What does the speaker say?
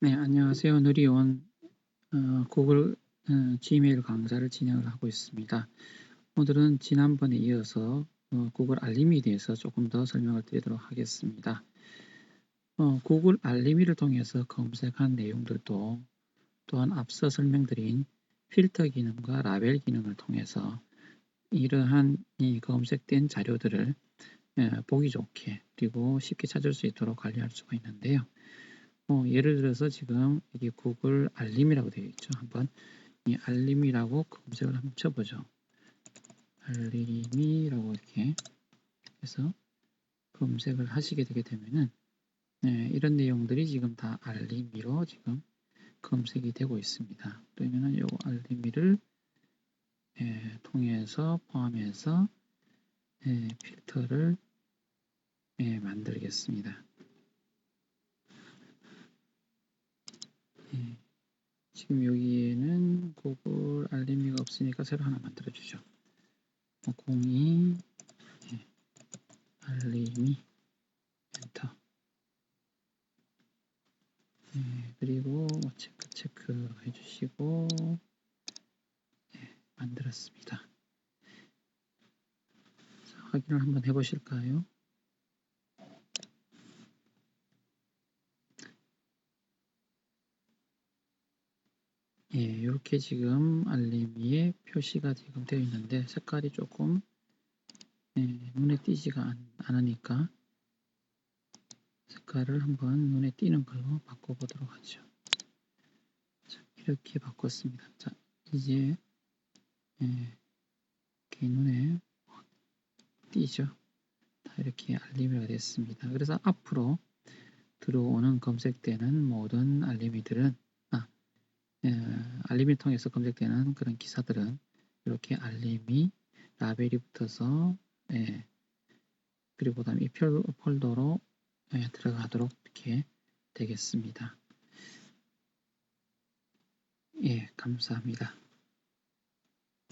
네, 안녕하세요. 누리온 어, 구글 어, 지메일 강좌를 진행을 하고 있습니다. 오늘은 지난번에 이어서 어, 구글 알림에 대해서 조금 더 설명을 드리도록 하겠습니다. 어, 구글 알림이를 통해서 검색한 내용들도 또한 앞서 설명드린 필터 기능과 라벨 기능을 통해서 이러한 이 검색된 자료들을 예, 보기 좋게 그리고 쉽게 찾을 수 있도록 관리할 수가 있는데요. 어, 예를 들어서 지금 여기 구글 알림이라고 되어 있죠. 한번 이 알림이라고 검색을 한번 쳐보죠. 알림이라고 이렇게 해서 검색을 하시게 되게 되면은 네, 이런 내용들이 지금 다 알림이로 지금 검색이 되고 있습니다. 그러면은 요 알림이를 예, 통해서 포함해서 예, 필터를 예, 만들겠습니다. 지금 여기에는 구글 알림이가 없으니까 새로 하나 만들어 주죠. 02 예, 알림이 엔터 예, 그리고 체크 체크 해주시고 예, 만들었습니다. 자, 확인을 한번 해보실까요? 예, 이렇게 지금 알림이에 표시가 지금 되어 있는데 색깔이 조금 예, 눈에 띄지가 않, 않으니까 색깔을 한번 눈에 띄는 걸로 바꿔보도록 하죠. 자, 이렇게 바꿨습니다. 자, 이제 예, 이렇게 눈에 띄죠. 다 이렇게 알림이가 됐습니다. 그래서 앞으로 들어오는 검색되는 모든 알림이들은 예, 알림을 통해서 검색되는 그런 기사들은 이렇게 알림이 라벨이 붙어서 예, 그리고 다음 이 폴더로 예, 들어가도록 이렇게 되겠습니다. 예, 감사합니다.